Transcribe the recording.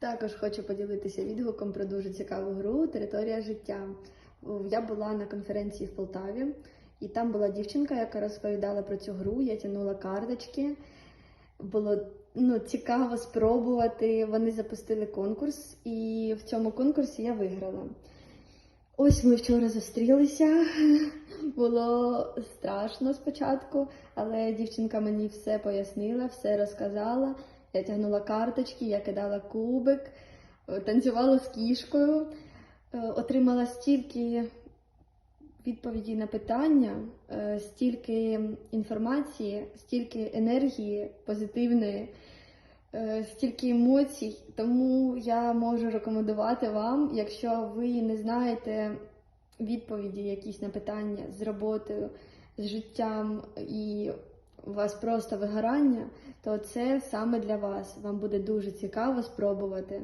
Також хочу поділитися відгуком про дуже цікаву гру Територія життя. Я була на конференції в Полтаві, і там була дівчинка, яка розповідала про цю гру. Я тягнула карточки. Було ну, цікаво спробувати. Вони запустили конкурс, і в цьому конкурсі я виграла. Ось ми вчора зустрілися. Було страшно спочатку, але дівчинка мені все пояснила, все розказала. Я тягнула карточки, я кидала кубик, е, танцювала з кішкою, е, отримала стільки відповідей на питання, е, стільки інформації, стільки енергії позитивної, стільки емоцій. Тому я можу рекомендувати вам, якщо ви не знаєте відповіді якісь на питання з роботою, з життям і у вас просто вигорання, то це саме для вас. Вам буде дуже цікаво спробувати.